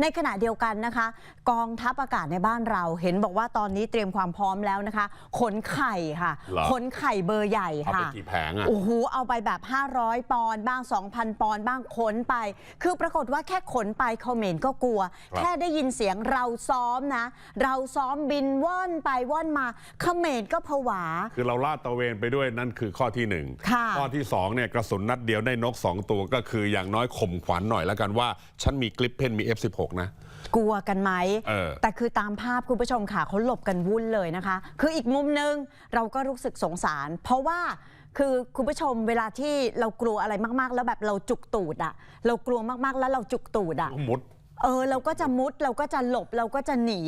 ในขณะเดียวกันนะคะ กองทัพอากาศในบ้านเรา เห็นบอกว่าตอนนี้เตรียมความพร้อมแล้วนะคะ ขนไข่ค่ะ เหรอ ขนไข่เบอร์ใหญ่เอาไปค่ะ กี่แผงอะ โอ้โห เอาไปแบบ 500 ปอนด์บ้าง 2,000 ปอนด์บ้างขนไป คือปรากฏว่าแค่ขนไปเขมรก็กลัว ครับ แค่ได้ยินเสียงเราซ้อมนะ เราซ้อมบินว่อนไปว่อนมาเขมรก็ผวา คือเราลาดตระเวนไปด้วยนั่นคือข้อที่หนึ่งค่ะข้อที่สองเนี่ยกระสุนนัดเดียวได้นก2ตัวก็คืออย่างน้อยข่มขวัญหน่อยแล้วกันว่า ฉันมีกลิปเพนมี F16 นะกลัวกันไหม เออ แต่คือตามภาพคุณผู้ชมค่ะเขาหลบกันวุ่นเลยนะคะ คืออีกมุมหนึงเราก็รู้สึกสงสาร เพราะว่าคือคุณผู้ชมเวลาที่เรากลัวอะไรมากๆ แล้วแบบเราจุกตูดอะเรากลัวมากๆแล้วเราจุกตูดอะ มุด เออเราก็จะมุดเราก็จะหลบเราก็จะหนี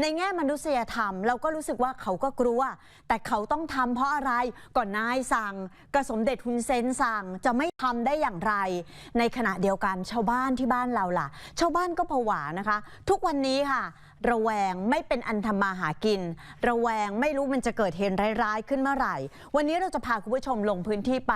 ในแง่มนุษยธรรม เราก็รู้สึกว่าเขาก็กลัว แต่เขาต้องทำเพราะอะไรก่อนนายสั่งกระสมเด็จฮุนเซนสั่งจะไม่ทำได้อย่างไร ในขณะเดียวกันชาวบ้านที่บ้านเราล่ะ ชาวบ้านก็ผวานะคะ ทุกวันนี้ค่ะ ระแวงไม่เป็นอันทำมาหากิน ระแวงไม่รู้มันจะเกิดเหตุร้ายๆขึ้นเมื่อไหร่ วันนี้เราจะพาคุณผู้ชมลงพื้นที่ไป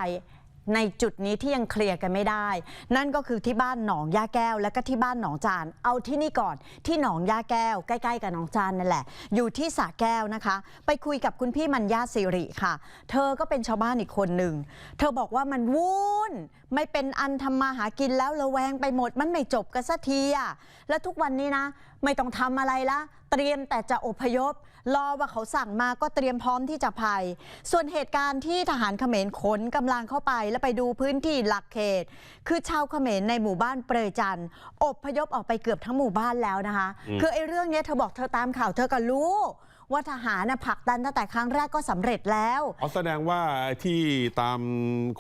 ในจุดนี้ที่ยังเคลียร์กันไม่ได้ นั่นก็คือที่บ้านหนองย่าแก้ว และก็ที่บ้านหนองจาน เอาที่นี่ก่อนที่หนองย่าแก้ว ใกล้ๆกับหนองจานนั่นแหละ อยู่ที่สระแก้วนะคะ ไปคุยกับคุณพี่มัญญาสิริค่ะ เธอก็เป็นชาวบ้านอีกคนหนึ่ง เธอบอกว่ามันวุ่น ไม่เป็นอันทำมาหากินแล้วระแวงไปหมด มันไม่จบกันสักทีอะแล้วทุกวันนี้นะ ไม่ต้องทำอะไรละ เตรียมแต่จะอพยพ รอว่าเขาสั่งมาก็เตรียมพร้อมที่จะภัย ส่วนเหตุการณ์ที่ทหารเขมรขนกำลังเข้าไป แล้วไปดูพื้นที่หลักเขต คือชาวเขมรในหมู่บ้านเปรยจันทร์อพยพออกไปเกือบทั้งหมู่บ้านแล้วนะคะอืมคือไอ้เรื่องเนี้ยเธอบอกเธอตามข่าวเธอก็รู้ว่าทหารน่ะผลักดันตั้งแต่ครั้งแรกก็สำเร็จแล้วอ๋อแสดงว่าที่ตาม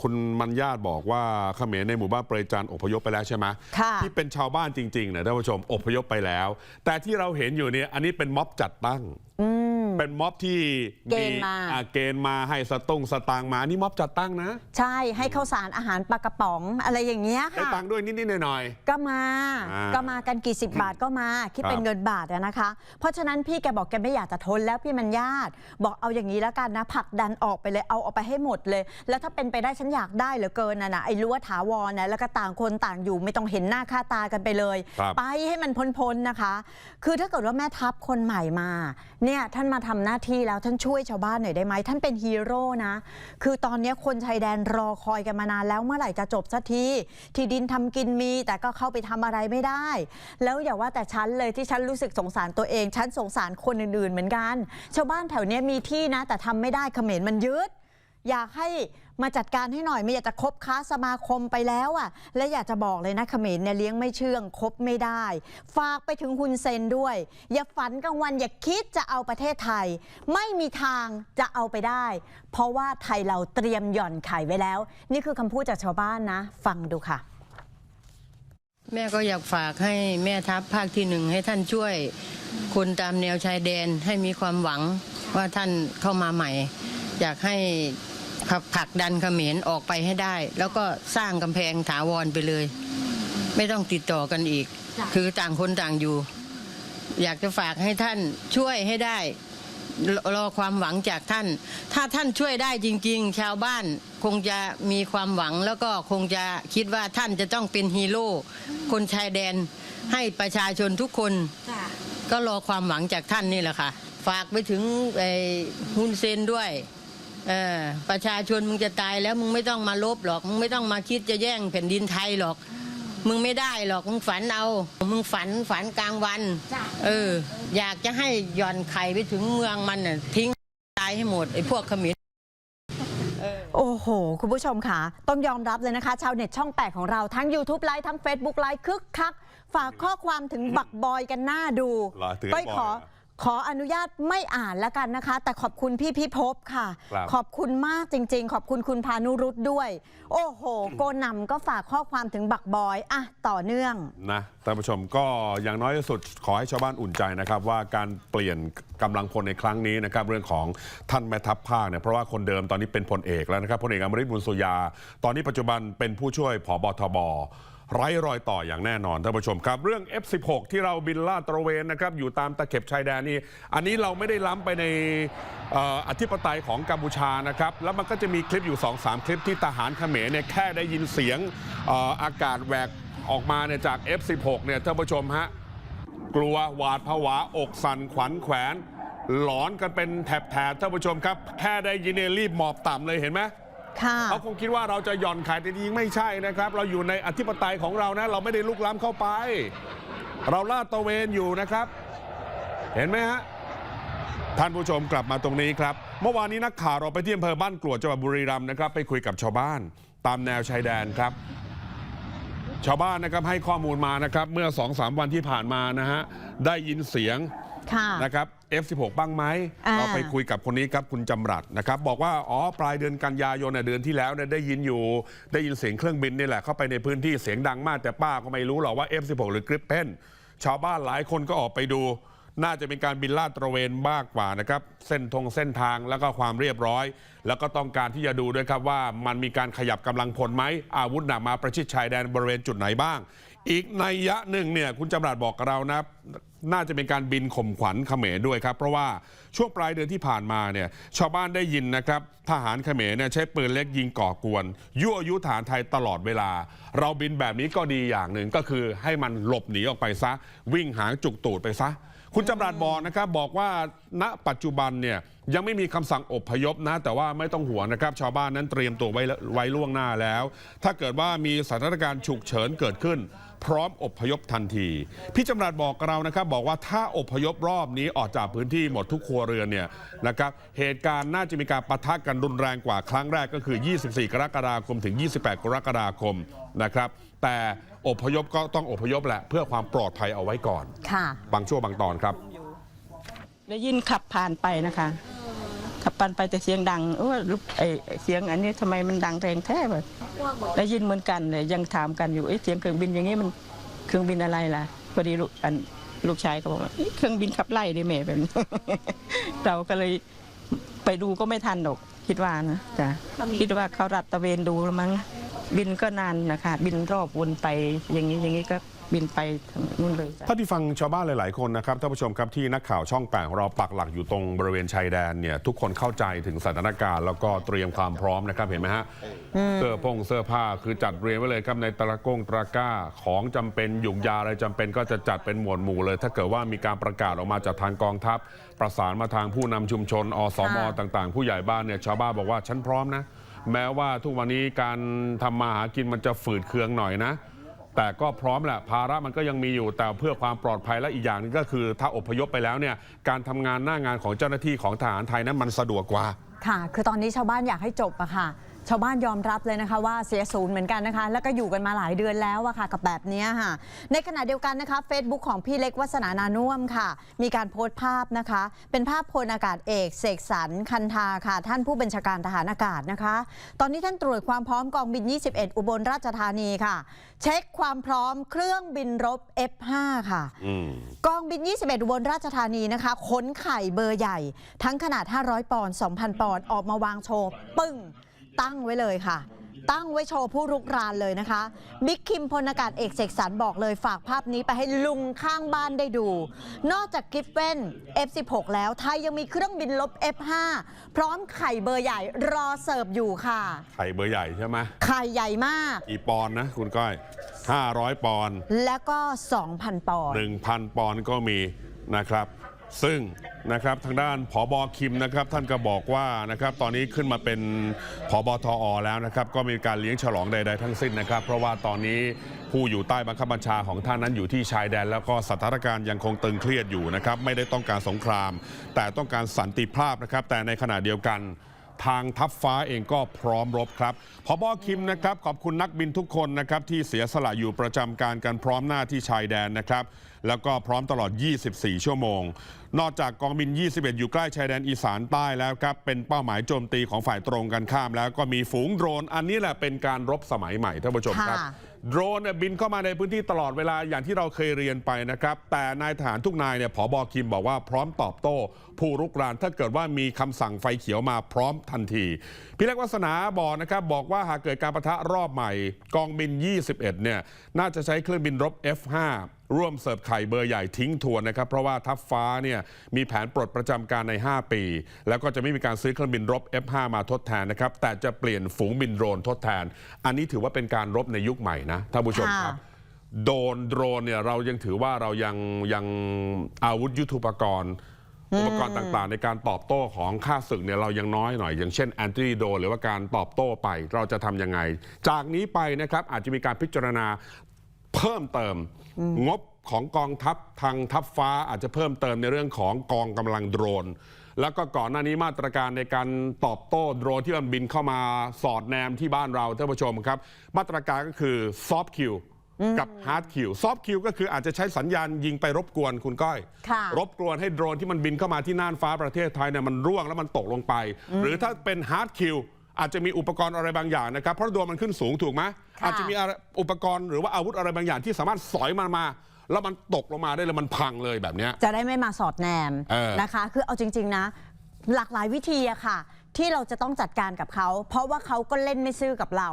คุณมัญญาตบอกว่าเขมรในหมู่บ้านเปรยจันทร์อพยพไปแล้วใช่ไหมค่ะที่เป็นชาวบ้านจริงๆเนี่ยท่านผู้ชมอพยพไปแล้ว แต่ที่เราเห็นอยู่เนี่ยอันนี้เป็นม็อบจัดตั้งอืม เป็นม็อบที่เกณฑ์มา อ่เกณฑ์มาให้สตุ้งสตางค์มา นี่ม็อบจัดตั้งนะใช่ให้ข้าวสารอาหารปลากระป๋องอะไรอย่างเงี้ยได้ค่ะ ตังค์ด้วยนิดๆหน่อย ก็มา อ่าก็มากันกี่สิบบาทก็มา คิดเป็นครับเงินบาทอะนะคะ เพราะฉะนั้นพี่แกบอกแกไม่อยากจะทนแล้วพี่มันญาติ บอกเอาอย่างนี้แล้วกันนะผลักดันออกไปเลยเอาออกไปให้หมดเลย แล้วถ้าเป็นไปได้ฉันอยากได้เหลือเกินนะนะไอ้รั้วถาวรนะแล้วก็ต่างคนต่างอยู่ไม่ต้องเห็นหน้าค่าตากันไปเลย ครับ ไปให้มันพ้นๆนะคะ คือถ้าเกิดว่าแม่ทัพคนใหม่มา เนี่ยท่านมาทำหน้าที่แล้วท่านช่วยชาวบ้านหน่อยได้ไหมท่านเป็นฮีโร่นะ คือตอนนี้คนชายแดนรอคอยกันมานานแล้วเมื่อไหร่จะจบสักที ที่ดินทำกินมี แต่ก็เข้าไปทำอะไรไม่ได้ แล้วอย่าว่าแต่ฉันเลยที่ฉันรู้สึกสงสารตัวเอง ฉันสงสารคนอื่นๆ เหมือนกัน ชาวบ้านแถวนี้มีที่นะ แต่ทำไม่ได้เขมรมันยึด อยากให้มาจัดการให้หน่อย ไม่อยากจะคบค้าสมาคมไปแล้วอะ และอยากจะบอกเลยนะเขมรเนี่ยเลี้ยงไม่เชื่องคบไม่ได้ ฝากไปถึงคุณเซนด้วย อย่าฝันกลางวันอย่าคิดจะเอาประเทศไทย ไม่มีทางจะเอาไปได้ เพราะว่าไทยเราเตรียมหย่อนไข่ไว้แล้ว นี่คือคำพูดจากชาวบ้านนะ ฟังดูค่ะแม่ก็อยากฝากให้แม่ทัพภาคที่หนึ่งให้ท่านช่วย คนตามแนวชายแดนให้มีความหวังว่าท่านเข้ามาใหม่ อยากให้ ขับผลักดันเขมรออกไปให้ได้ แล้วก็สร้างกำแพงถาวรไปเลย ไม่ต้องติดต่อกันอีกจ้ะคือต่างคนต่างอยู่ อยากจะฝากให้ท่านช่วยให้ได้รรอความหวังจากท่าน ถ้าท่านช่วยได้จริง ๆ ชาวบ้านคงจะมีความหวังแล้วก็คงจะคิดว่าท่านจะต้องเป็นฮีโร่คนชายแดนให้ประชาชนทุกคน ก็รอความหวังจากท่านนี่แหละค่ะ ฝากไปถึงไอ้ฮุนเซนด้วย เออประชาชนมึงจะตายแล้วมึงไม่ต้องมาลบหรอก มึงไม่ต้องมาคิดจะแย่งแผ่นดินไทยหรอก มึงไม่ได้หรอกมึงฝันเอา มึงฝันฝันกลางวัน เออ อยากจะให้หย่อนไข่ไปถึงเมืองมันน่ะทิ้งตายให้หมดไอ้พวกเขมิ้นโอ้โห คุณผู้ชมค่ะ ต้องยอมรับเลยนะคะ ชาวเน็ตช่องแปดของเราทั้ง YouTube ไลฟ์ทั้ง Facebook ไลฟ์คึกคัก ฝากข้อความถึงบักบอยกันหน้าดูเหรอถึงก้อยบอยขอเหรอ ขออนุญาตไม่อ่านแล้วกันนะคะ แต่ขอบคุณพี่พิภพค่ะครับขอบคุณมากจริง ๆ ขอบคุณคุณพานุรุตด้วย โอ้โห โกนำก็ฝากข้อความถึงบักบอยอะต่อเนื่องนะท่านผู้ชมก็อย่างน้อยที่สุดขอให้ชาวบ้านอุ่นใจนะครับ ว่าการเปลี่ยนกำลังพลในครั้งนี้นะครับ เรื่องของท่านแม่ทัพภาคเนี่ยเพราะว่าคนเดิมตอนนี้เป็นพลเอกแล้วนะครับพลเอกอมริตบุญสุยา ตอนนี้ปัจจุบันเป็นผู้ช่วยผบทบ ไร้รอยต่ออย่างแน่นอนท่านผู้ชมครับ เรื่อง F16 ที่เราบินลาดตระเวนนะครับอยู่ตามตะเข็บชายแดนนี่อันนี้เราไม่ได้ล้ำไปในออธิปไตยของกัมพูชานะครับ แล้วมันก็จะมีคลิปอยู่ 2-3 คลิปที่ทหารเขมรเนี่ยแค่ได้ยินเสียงออากาศแหวกออกมาเนี่ยจาก F16 เนี่ยท่านผู้ชมฮะกลัวหวาดผวาอกสั่นขวัญแขวน หลอนกันเป็นแถบๆท่านผู้ชมครับ แค่ได้ยินเนี่ยรีบหมอบต่ำเลยเห็นไหม เขาคงคิดว่าเราจะหย่อนขายแต่จริงๆไม่ใช่นะครับ เราอยู่ในอธิปไตยของเรานะ เราไม่ได้ลุกล้ำเข้าไป เราลาดตะเวนอยู่นะครับ เห็นไหมฮะท่านผู้ชมกลับมาตรงนี้ครับ เมื่อวานนี้นักข่าวเราไปที่อำเภอบ้านกรวดจังหวัดบุรีรัมย์นะครับ ไปคุยกับชาวบ้าน ตามแนวชายแดนครับ ชาวบ้านนะครับให้ข้อมูลมานะครับ เมื่อ2-3วันที่ผ่านมานะฮะได้ยินเสียง นะครับ F16 บ้างไหมอ่าเราไปคุยกับคนนี้ครับคุณจำรัดนะครับ บอกว่าอ๋อปลายเดือนกันยายนน่ะเดือนที่แล้วเนี่ยได้ยินอยู่ ได้ยินเสียงเครื่องบินนี่แหละเข้าไปในพื้นที่เสียงดังมาก แต่ป้าก็ไม่รู้หรอกว่า F16 หรือกริปเพนชาวบ้านหลายคนก็ออกไปดู น่าจะเป็นการบินลาดตระเวนมากกว่านะครับ เส้นทงเส้นทางแล้วก็ความเรียบร้อย แล้วก็ต้องการที่จะดูด้วยครับว่ามันมีการขยับกำลังพลไหมอาวุธหนักมาประชิดชายแดนบริเวณจุดไหนบ้าง อีกนัยยะหนึ่งเนี่ยคุณจำรัดบอกกับเรานะน่าจะเป็นการบินข่มขวัญเขมรด้วยครับ เพราะว่าช่วงปลายเดือนที่ผ่านมาเนี่ยชาวบ้านได้ยินนะครับ ทหารเขมรเนี่ยใช้ปืนเล็กยิงก่อกวน ยั่วยุฐานไทยตลอดเวลา เราบินแบบนี้ก็ดีอย่างหนึ่งก็คือให้มันหลบหนีออกไปซะ วิ่งหางจุกตูดไปซะ คุณจำรัดบอกนะครับบอกว่าณปัจจุบันเนี่ยยังไม่มีคำสั่งอบพยพนะ แต่ว่าไม่ต้องห่วงนะครับ ชาวบ้านนั้นเตรียมตัวไว้ไว้ล่วงหน้าแล้ว ถ้าเกิดว่ามีสถานการณ์ฉุกเฉินเกิดขึ้น พร้อมอพยพทันที พี่จำรัดบอกกับเรานะครับบอกว่าถ้าอพยพรอบนี้ออกจากพื้นที่หมดทุกครัวเรือนเนี่ยนะครับเหตุการณ์น่าจะมีการปะทะกันรุนแรงกว่าครั้งแรกก็คือ 24 กรกฎาคมถึง 28 กรกฎาคมนะครับแต่อพยพก็ต้องอพยพแหละ เพื่อความปลอดภัยเอาไว้ก่อน ค่ะ บางช่วงบางตอนครับ ได้ยินขับผ่านไปนะคะ ขับผ่านไปแต่เสียงดังเออลูกไอ้เสียงอันนี้ทำไมมันดังแรงแท้แบบได้ยินเหมือนกันเลยยังถามกันอยู่เอ้เสียงเครื่องบินอย่างนี้มันเครื่องบินอะไรล่ะพอดีลูกอันลูกชายก็บอกว่าเครื่องบินขับไล่ดิแม่แบบนี้เราก็เลยไปดูก็ไม่ทันหรอกคิดว่านะจ้ะคิดว่าเขารัดตะเวนดูแล้วมั้งบินก็นานนะคะ บินรอบวนไปอย่างนี้อย่างนี้ก็ บินไปทางนู่นเลยจ้ะ ถ้าที่ฟังชาวบ้านหลาย ๆ คนนะครับท่านผู้ชมครับที่นักข่าวช่องแปดของเราปักหลักอยู่ตรงบริเวณชายแดนเนี่ยทุกคนเข้าใจถึงสถานการณ์แล้วก็เตรียมความพร้อมนะครับเห็นไหมฮะเสื้อพงเสื้อผ้าคือจัดเรียงไว้เลยครับในตะกงตะกร้าของจำเป็นหยุกยาอะไรจำเป็นก็จะจัดเป็นหมวดหมู่เลย ถ้าเกิดว่ามีการประกาศออกมาจากทางกองทัพ ประสานมาทางผู้นำชุมชนอสม ค่ะ ต่างๆ ผู้ใหญ่บ้านเนี่ยชาวบ้านบอกว่าฉันพร้อมนะ แม้ว่าทุกวันนี้การทำมาหากินมันจะฝืดเคืองหน่อยนะ แต่ก็พร้อมแหละภาระมันก็ยังมีอยู่แต่เพื่อความปลอดภัยและอีกอย่างนึงก็คือ ถ้าอพยพไปแล้วเนี่ยการทำงานหน้างานของเจ้าหน้าที่ของทหารไทยนั้นมันสะดวกกว่าค่ะ คือตอนนี้ชาวบ้านอยากให้จบอะค่ะ ชาวบ้านยอมรับเลยนะคะว่าเสียศูนย์เหมือนกันนะคะ แล้วก็อยู่กันมาหลายเดือนแล้วอะค่ะกับแบบเนี้ยค่ะ ในขณะเดียวกันนะคะ Facebook ของพี่เล็กวัฒนานานุ่วมค่ะ มีการโพสต์ภาพนะคะ เป็นภาพพลอากาศเอกเสกสรรคันธาค่ะ ท่านผู้บัญชาการทหารอากาศนะคะ ตอนนี้ท่านตรวจความพร้อมกองบิน 21 อุบลราชธานีค่ะ เช็คความพร้อมเครื่องบินรบ F5 ค่ะอืมกองบิน 21 อุบลราชธานีนะคะขนไข่เบอร์ใหญ่ ทั้งขนาด 500 ปอนด์ 2,000 ปอนด์ ออกมาวางโชว์ปึ้ง ตั้งไว้เลยค่ะ ตั้งไว้โชว์ผู้รุกรานเลยนะคะ บิ๊กคิมพลอากาศเอกเสกสรรบอกเลยฝากภาพนี้ไปให้ลุงข้างบ้านได้ดู นอกจากกิฟเว่น F16 แล้วไทยยังมีเครื่องบินลบ F5 พร้อมไข่เบอร์ใหญ่รอเสิร์ฟอยู่ค่ะ ไข่เบอร์ใหญ่ใช่ไหมไข่ใหญ่มากอีปอนด์นะคุณก้อย 500 ปอนด์ แล้วก็ 2,000 ปอนด์ 1,000 ปอนด์ก็มีนะครับ ซึ่งนะครับทางด้านผอบอคิมนะครับท่านก็บอกว่านะครับตอนนี้ขึ้นมาเป็นผอบอทออแล้วนะครับก็มีการเลี้ยงฉลองใด ๆ ทั้งสิ้นนะครับ เพราะว่าตอนนี้ผู้อยู่ใต้บังคับบัญชาของท่านนั้นอยู่ที่ชายแดน แล้วก็สถานการณ์ยังคงตึงเครียดอยู่นะครับไม่ได้ต้องการสงคราม แต่ต้องการสันติภาพนะครับแต่ในขณะเดียวกัน ทางทัพฟ้าเองก็พร้อมรบครับพบอคิมนะครับขอบคุณนักบินทุกคนนะครับที่เสียสละอยู่ประจำการกันพร้อมหน้าที่ชายแดนนะครับแล้วก็พร้อมตลอด 24 ชั่วโมง นอกจากกองบิน 21 อยู่ใกล้ชายแดนอีสานใต้แล้วครับ เป็นเป้าหมายโจมตีของฝ่ายตรงกันข้าม แล้วก็มีฝูงโดรน อันนี้แหละเป็นการรบสมัยใหม่ท่านผู้ชมครับ โดรนเนี่ยบินเข้ามาในพื้นที่ตลอดเวลาอย่างที่เราเคยเรียนไปนะครับ แต่นายทหารทุกนายเนี่ยผอบอคิมบอกว่าพร้อมตอบโต้ ผู้รุกรานถ้าเกิดว่ามีคำสั่งไฟเขียวมาพร้อมทันที พี่เล็กวัฒนาบอกนะครับบอกว่าหากเกิดการประทะรอบใหม่ กองบิน 21 เนี่ยน่าจะใช้เครื่องบินรบ F5 ร่วมเสิร์ฟไข่เบอร์ใหญ่ทิ้งทวนนะครับ เพราะว่าทัพฟ้าเนี่ยมีแผนปลดประจำการใน 5 ปี แล้วก็จะไม่มีการซื้อเครื่องบินรบ F5 มาทดแทนนะครับ แต่จะเปลี่ยนฝูงบินโดรนทดแทน อันนี้ถือว่าเป็นการรบในยุคใหม่นะท่านผู้ชมครับค่ะโดนโดรนเนี่ยเรายังถือว่าเรายังยังอาวุธยุทโธปกรณ์อุปกรณ์ต่างๆ ในการตอบโต้ของข้าศึกเนี่ยเรายังน้อยหน่อย อย่างเช่นแอนตี้โดหรือว่าการตอบโต้ไปเราจะทำยังไง จากนี้ไปนะครับอาจจะมีการพิจารณา เพิ่มเติม งบของกองทัพทางทัพฟ้าอาจจะเพิ่มเติมในเรื่องของกองกำลังโดรน แล้วก็ก่อนหน้านี้มาตรการในการตอบโต้โดรนที่มันบินเข้ามาสอดแนมที่บ้านเราท่านผู้ชมครับ มาตรการก็คือซอฟคิวกับฮาร์ดคิวซอฟคิวก็คืออาจจะใช้สัญญาณยิงไปรบกวนคุณก้อยค่ะรบกวนให้โดรนที่มันบินเข้ามาที่น่านฟ้าประเทศไทยเนี่ยมันร่วงแล้วมันตกลงไป หรือถ้าเป็นฮาร์ดคิว อาจจะมีอุปกรณ์อะไรบางอย่างนะครับ เพราะโดรนมันขึ้นสูงถูกไหมค่ะอาจจะมีอะไรอุปกรณ์หรือว่าอาวุธอะไรบางอย่างที่สามารถสอยมันมา แล้วมันตกลงมาได้เลยมันพังเลยแบบเนี้ย จะได้ไม่มาสอดแนมเออ นะคะ คือเอาจริง ๆ นะ หลากหลายวิธีอะค่ะ ที่เราจะต้องจัดการกับเขา เพราะว่าเขาก็เล่นไม่ซื่อกับเรา